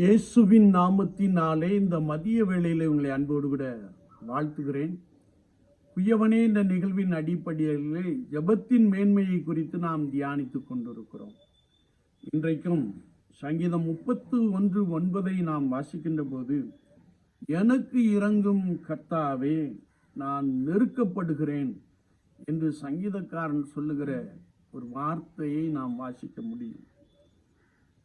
இயேசுவின் நாமத்தினாலே இந்த மதிய வேளையில் உங்களை அன்போடு கூட வாழ்த்துகிறேன். குயவனே இந்த நிகழ்வின் அடிப்படையிலே ஜபத்தின் மேன்மையை குறித்து நாம் தியானித்து கொண்டிருக்கிறோம். இன்றைக்கும் சங்கீதம் முப்பத்து ஒன்று ஒன்பதை நாம் வாசிக்கின்ற போது எனக்கு இறங்கும் கர்த்தாவே நான் நெருக்கப்படுகிறேன் என்று சங்கீதக்காரன் சொல்லுகிற ஒரு வார்த்தையை நாம் வாசிக்க முடியும்.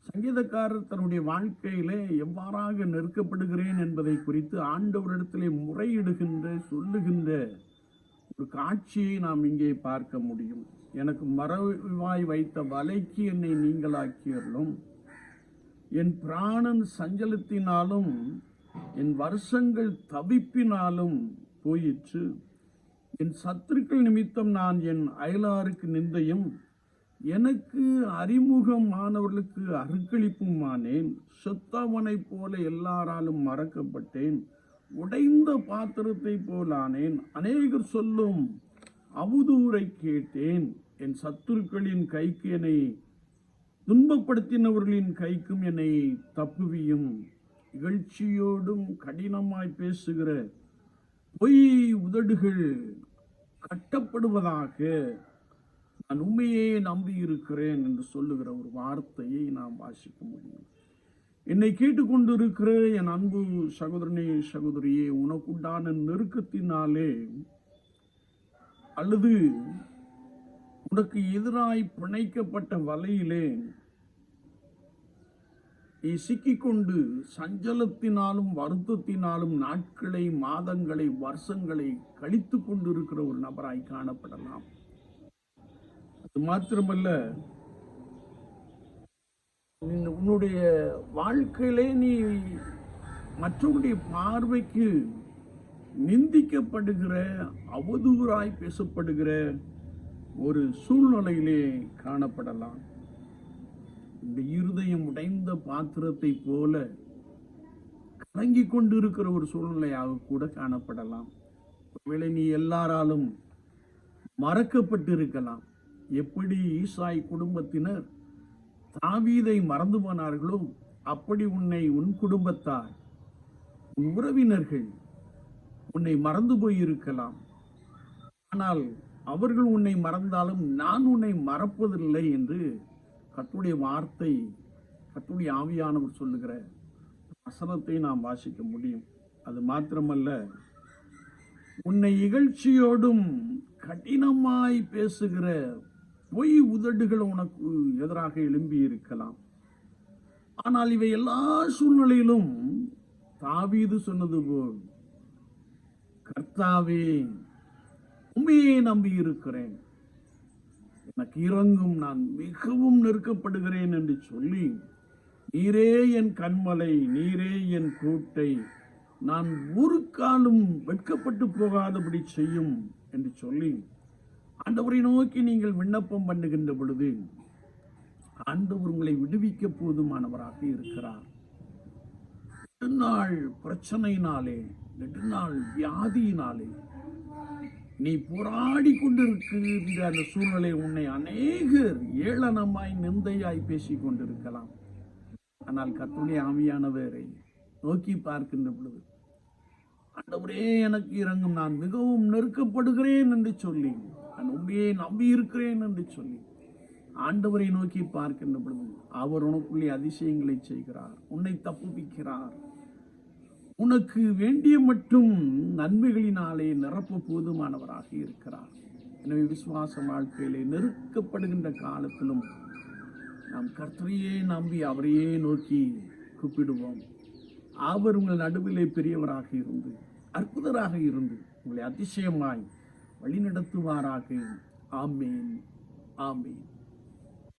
சங்கீதக்காரர் தன்னுடைய வாழ்க்கையிலே எவ்வாறாக நெருக்கப்படுகிறேன் என்பதை குறித்து ஆண்டவரிடத்திலே முறையிடுகின்ற சொல்லுகின்ற ஒரு காட்சியை நாம் இங்கே பார்க்க முடியும். எனக்கு மறைவாய் வைத்த வலைக்கு என்னை நீங்களாக்கியர்களும் என் பிராணன் சஞ்சலத்தினாலும் என் வருஷங்கள் தவிப்பினாலும் போயிற்று. என் சத்துருக்கள் நிமித்தம் நான் என் அயலாருக்கு நிந்தையும் எனக்கு அறிமுகமானவர்களுக்கு அருக்களிப்புமானேன் சொத்தவனைப் போல எல்லாராலும் மறக்கப்பட்டேன் உடைந்த பாத்திரத்தை போலானேன் அநேகர் சொல்லும் அவதூரை கேட்டேன் என் சத்துருக்களின் கைக்கு என்னை துன்பப்படுத்தினவர்களின் கைக்கும் என்னை தப்புவியும் இகழ்ச்சியோடும் கடினமாய் பேசுகிற பொய் உதடுகள் கட்டப்படுவதாக நான் உண்மையே நம்பி இருக்கிறேன் என்று சொல்லுகிற ஒரு வார்த்தையை நாம் வாசிக்க முடியும். என்னை கேட்டுக்கொண்டிருக்கிற என் அன்பு சகோதரனே சகோதரியே உனக்குண்டான நெருக்கத்தினாலே அல்லது உனக்கு எதிராய் பிணைக்கப்பட்ட வலையிலே நீ சிக்கிக்கொண்டு சஞ்சலத்தினாலும் வருத்தத்தினாலும் நாட்களை மாதங்களை வருஷங்களை கழித்து கொண்டிருக்கிற ஒரு நபராய் காணப்படலாம். மாத்திரமல்ல உன்னுடைய வாழ்க்கையிலே நீ மற்றவருடைய பார்வைக்கு நிந்திக்கப்படுகிற அவதூறாய் பேசப்படுகிற ஒரு சூழ்நிலையிலே காணப்படலாம். இந்த இருதயம் உடைந்த பாத்திரத்தை போல கலங்கி கொண்டிருக்கிற ஒரு சூழ்நிலையாக கூட காணப்படலாம். ஒருவேளை நீ எல்லாராலும் மறக்கப்பட்டிருக்கலாம். எப்படி ஈசாய் குடும்பத்தினர் தாவீதை மறந்து போனார்களோ அப்படி உன்னை உன் குடும்பத்தார் உன் உறவினர்கள் உன்னை மறந்து போயிருக்கலாம். ஆனால் அவர்கள் உன்னை மறந்தாலும் நான் உன்னை மறப்பதில்லை என்று கத்துடைய வார்த்தை கத்துடைய ஆவியானவர் சொல்லுகிற வசனத்தை நாம் வாசிக்க முடியும். அது மாத்திரமல்ல உன்னை இகழ்ச்சியோடும் கடினமாய் பேசுகிற பொய் உதடுகள் உனக்கு எதிராக எழும்பி இருக்கலாம். ஆனால் இவை எல்லா சூழ்நிலையிலும் தாவீது சொன்னது போல் கர்த்தாவே உண்மையை நம்பி இருக்கிறேன். எனக்கு இறங்கும் நான் மிகவும் நெருக்கப்படுகிறேன் என்று சொல்லி நீரே என் கண்மலை நீரே என் கூட்டை. நான் ஒரு காலும் வெட்கப்பட்டு போகாதபடி செய்யும் என்று சொல்லி ஆண்டவரை நோக்கி நீங்கள் விண்ணப்பம் பண்ணுகின்ற பொழுது ஆண்டவர் உங்களை விடுவிக்க போதுமானவராக இருக்கிறார். நெடுநாள் பிரச்சனையினாலே நெடுநாள் வியாதியினாலே நீ போராடி கொண்டிருக்கின்ற அந்த சூழ்நிலை உன்னை அநேகர் ஏளனமாய் நிந்தையாய் பேசிக் கொண்டிருக்கலாம். ஆனால் கத்துடைய ஆவியானவரை நோக்கி பார்க்கின்ற பொழுது ஆண்டவரே எனக்கு இறங்கும் நான் மிகவும் நெருக்கப்படுகிறேன் என்று சொல்லி நான் உண்மையை நம்பி இருக்கிறேன் என்று சொல்லி ஆண்டவரை நோக்கி பார்க்கின்ற பொழுது அவர் உனக்குள்ளே அதிசயங்களை செய்கிறார் உன்னை தப்புவிக்கிறார். உனக்கு வேண்டிய மட்டும் நன்மைகளினாலே நிரப்ப போதுமானவராக இருக்கிறார். எனவே விசுவாச வாழ்க்கையிலே நெருக்கப்படுகின்ற காலத்திலும் நாம் கர்த்தரையே நம்பி அவரையே நோக்கி கூப்பிடுவோம். அவர் உங்கள் நடுவிலே பெரியவராக இருந்து அற்புதராக இருந்து உங்களை அதிசயமாய் வழிநடத்துவாராக. ஆமேன். ஆமேன்.